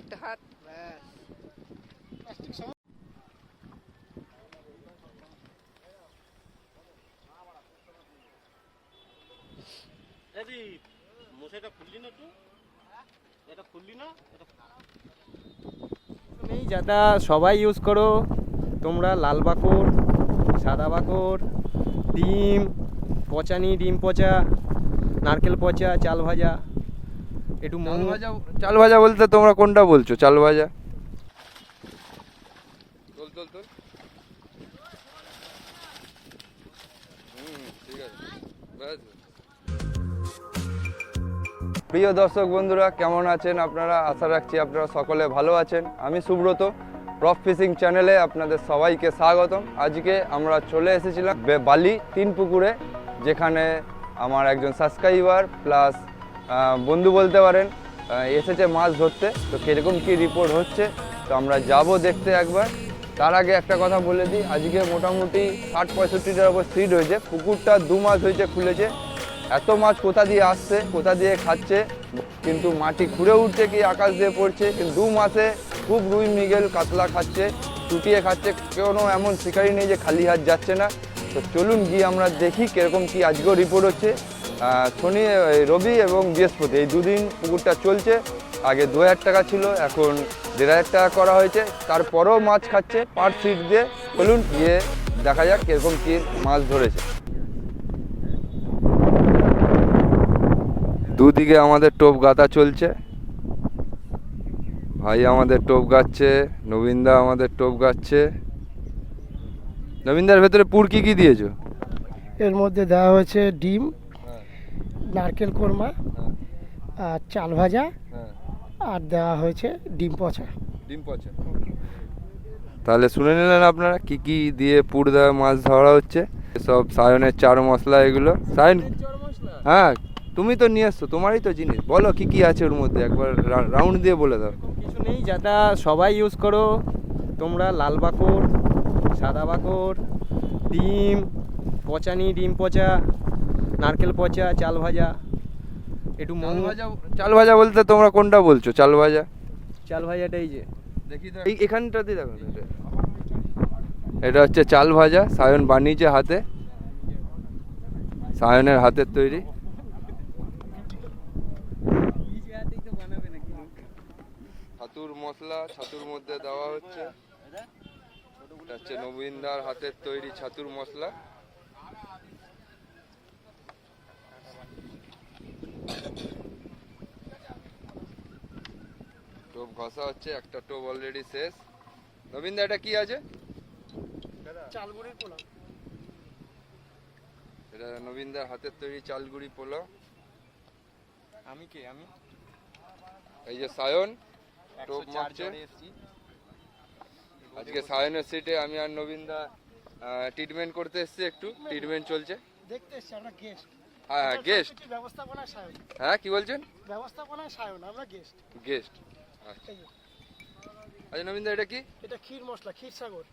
একটা হাত। এদি মশাইটা খুললি না তুই এটা খুললি না? এটা নেই যেটা সবাই ইউজ করো। তোমরা লাল বাকর সাদা বাকর ডিম পচানি ডিম পচা নারকেল পচা চাল ভাজা। একটু চাল মৌ ভাজা চাল ভাজা বলতে তোমরা কোনটা বলছো? চাল ভাজা? ঠিক আছে। ব্যাস। প্রিয় দর্শক বন্ধুরা কেমন আছেন আপনারা? আশা রাখছি আপনারা সকলে ভালো আছেন। আমি সুব্রত রক ফিশিং চ্যানেলে আপনাদের সবাইকে স্বাগতম। আজকে আমরা চলে এসেছিলাম বালি তিন পুকুরে যেখানে আমার একজন সাবস্ক্রাইবার প্লাস বন্ধু বলতে পারেন এসেছে মাছ ধরতে, তো কীরকম কী রিপোর্ট হচ্ছে, তো আমরা যাব দেখতে একবার। তার আগে একটা কথা বলে দিই, আজকে মোটামুটি ষাট পঁয়ষট্টিটার উপর সিট হয়েছে, পুকুরটা দু মাস হয়েছে খুলেছে। এত মাছ কোথা দিয়ে আসছে, কোথা দিয়ে খাচ্ছে, কিন্তু মাটি খুঁড়ে উঠছে কি আকাশ দিয়ে পড়ছে, কিন্তু দু মাসে খুব রুই মৃগেল কাতলা খাচ্ছে, চুটিয়ে খাচ্ছে, কোনো এমন শিকারি নেই যে খালি হাত যাচ্ছে না। তো চলুন গিয়ে আমরা দেখি কীরকম কি আজকেও রিপোর্ট হচ্ছে। শনি রবি এবং বৃহস্পতি, এই দুদিন পুকুরটা চলছে। আগে দু হাজার টাকা ছিল, এখন দেড় হাজার টাকা করা হয়েছে। তারপরেও মাছ খাচ্ছে পার সিট দিয়ে বলুন গিয়ে দেখা যাক কীরকম কী মাছ ধরেছে। দুদিকে আমাদের টোপ গাঁথা চলছে। ভাই আমাদের টোপ গাচ্ছে, নবীনদা আমাদের টোপ গাচ্ছে। নবীনদার ভেতরে পুর কি কি দিয়েছ? এর মধ্যে দেওয়া হয়েছে ডিম নারকেল কোরমা আর চাল ভাজা আর দেওয়া হয়েছে ডিম পচা। ডিম পচা। তাহলে শুনে নিলেন আপনারা কি কি দিয়ে পুর দেওয়া মাছ ধরা হচ্ছে? সব সায়নের চার মশলা এগুলো। সায়ন হ্যাঁ তুমি তো নিয়ে এসছো তোমারই তো জিনিস। বলো কি কি আছে ওর মধ্যে একবার রাউন্ড দিয়ে বলে দাও। কিছু নেই যেটা সবাই ইউজ করো। তোমরা লাল বাকর সাদা বাকর ডিম পচানি ডিম পচা। নারকেল পচা চাল ভাজা একটু চাল ভাজা চাল ভাজা বলতে তোমরা কোনটা বলছো? চাল ভাজা? চাল ভাজাটাই যে। দেখি এই এখানটাতে দেখো এটা। এটা হচ্ছে চাল ভাজা সায়ন বানিয়েছে হাতে। সায়নের হাতের তৈরি। ছাতুর মশলা ছাতুর মধ্যে দেওয়া হচ্ছে। এটা হচ্ছে নবীনদার হাতের তৈরি ছাতুর মশলা। টোপ ঘষা হচ্ছে একটা টোপ অলরেডি শেষ। নবীনদা এটা কি আছে? চালগুড়ির পোলাও। এটা নবীনদার হাতের তৈরি চালগুড়ি পোলাও। আমি কে? আমি? এই যে সায়ন টোপ মারছে। আজকে সায়নের সিটে আমি আর নবীনদা ট্রিটমেন্ট করতে এসেছি একটু। ট্রিটমেন্ট চলছে। দেখতে এসছি আমরা গেস্ট হ্যাঁ হ্যাঁ গেস্ট ব্যবস্থাপনায় সায়ন। হ্যাঁ কি বলছেন? ব্যবস্থাপনায় সায়ন আমরা গেস্ট গেস্ট আচ্ছা আচ্ছা নবীনদা এটা কি? এটা ক্ষীর মশলা ক্ষীর সাগর।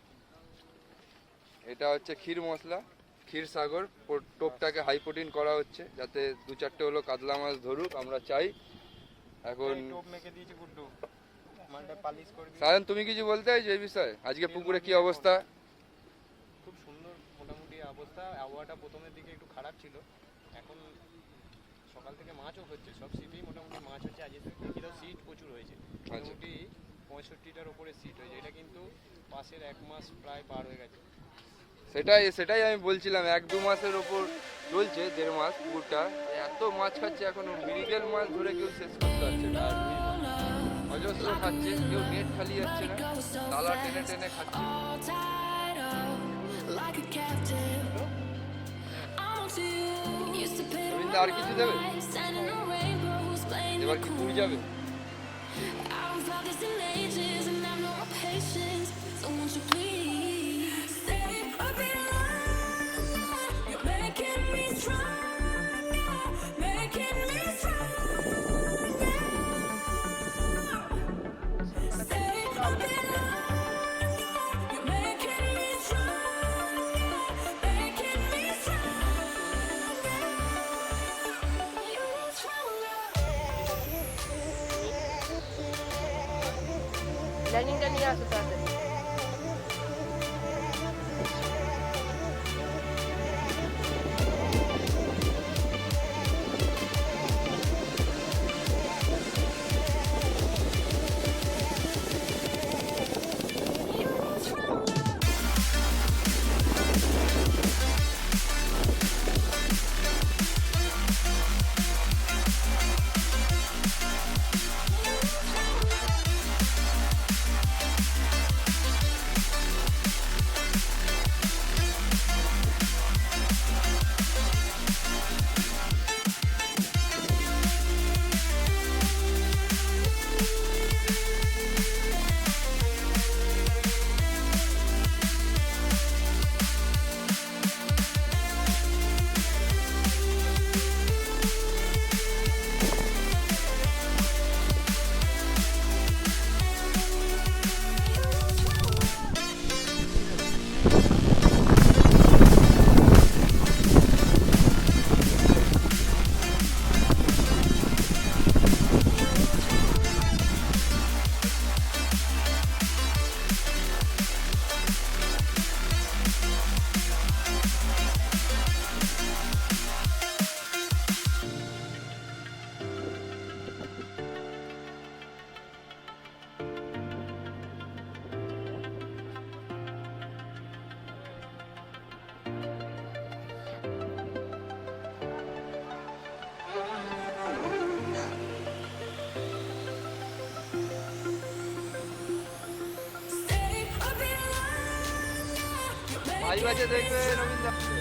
এটা হচ্ছে ক্ষীর মশলা ক্ষীর সাগর টোপটাকে হাই প্রোটিন করা হচ্ছে যাতে দু চারটে হলো কাতলা মাছ ধরুক আমরা চাই। এখন মেখে দিয়েছি গুড্ডু। পালিশ করে সায়ন তুমি কিছু বলতে চাইছো এই বিষয়ে? আজকে পুকুরে কি অবস্থা? খুব সুন্দর মোটামুটি অবস্থা। আবহাওয়াটা প্রথমের দিকে একটু খারাপ ছিল। এখন সকাল থেকে মাছও হচ্ছে সব সিটেই মোটামুটি মাছ হচ্ছে। আজকে দেখি তো সিট প্রচুর হয়েছে। মোটামুটি পঁয়ষট্টিটার ওপরে সিট হয়েছে এটা কিন্তু পাশের এক মাস প্রায় পার হয়ে গেছে। সেটাই সেটাই আমি বলছিলাম এক দু মাসের ওপর চলছে দেড় মাস পুকুরটা এত মাছ খাচ্ছে এখনও মিরিগেল মাছ ধরে কেউ শেষ করতে পারছে না। অজস্র খাচ্ছে কেউ নেট খালি যাচ্ছে না তালা টেনে টেনে খাচ্ছে। Öyle hareketi de mi? Ne bak ki kuracağım. I was all this ages and I'm no patience. So won't you please? 아이바제 댓글 여러분들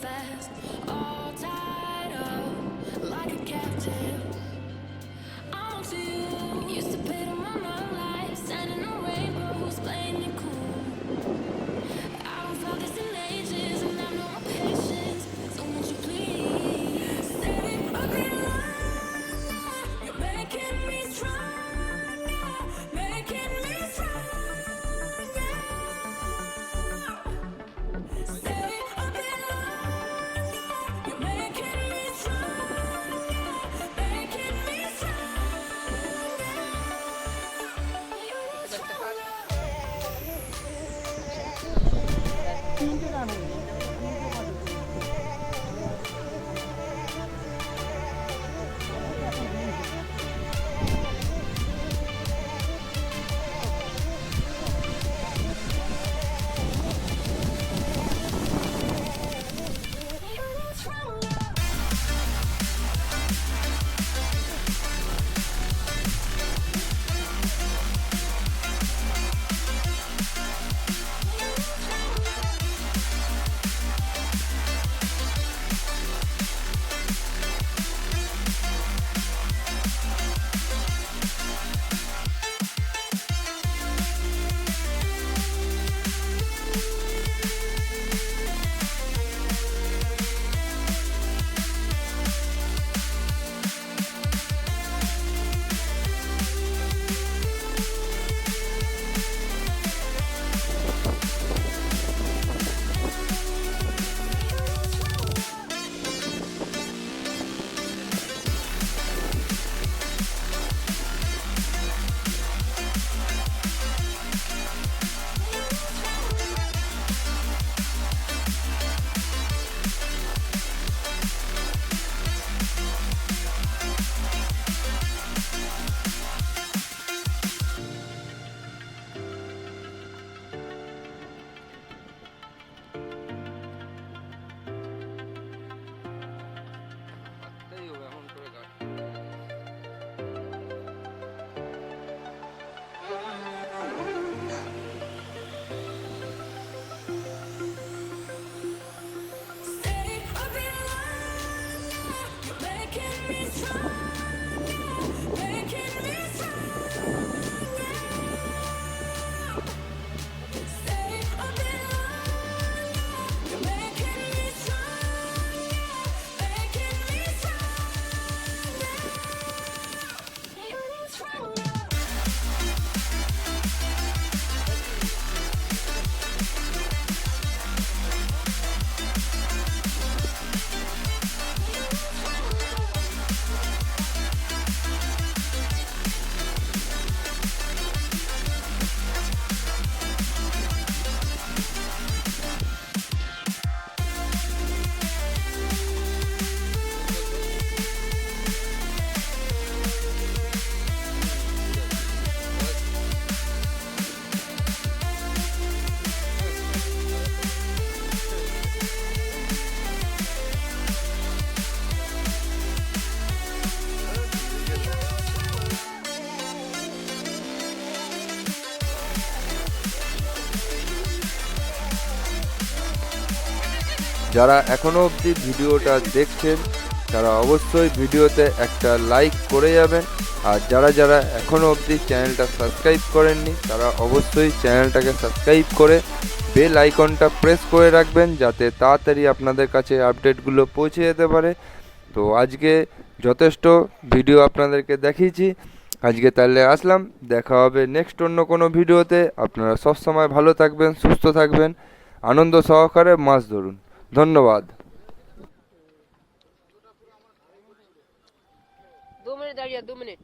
fast. যারা এখনও অবধি ভিডিওটা দেখছেন, তারা অবশ্যই ভিডিওতে একটা লাইক করে যাবেন। আর যারা যারা এখনও অবধি চ্যানেলটা সাবস্ক্রাইব করেননি, তারা অবশ্যই চ্যানেলটাকে সাবস্ক্রাইব করে বেল আইকনটা প্রেস করে রাখবেন, যাতে তাড়াতাড়ি আপনাদের কাছে আপডেটগুলো পৌঁছে যেতে পারে। তো আজকে যথেষ্ট ভিডিও আপনাদেরকে দেখিয়েছি। আজকে তাহলে আসলাম, দেখা হবে নেক্সট অন্য কোনো ভিডিওতে। আপনারা সবসময় ভালো থাকবেন, সুস্থ থাকবেন। আনন্দ সহকারে মাছ ধরুন। ধন্যবাদ। দু মিনিট দাঁড়িয়ে দু মিনিট।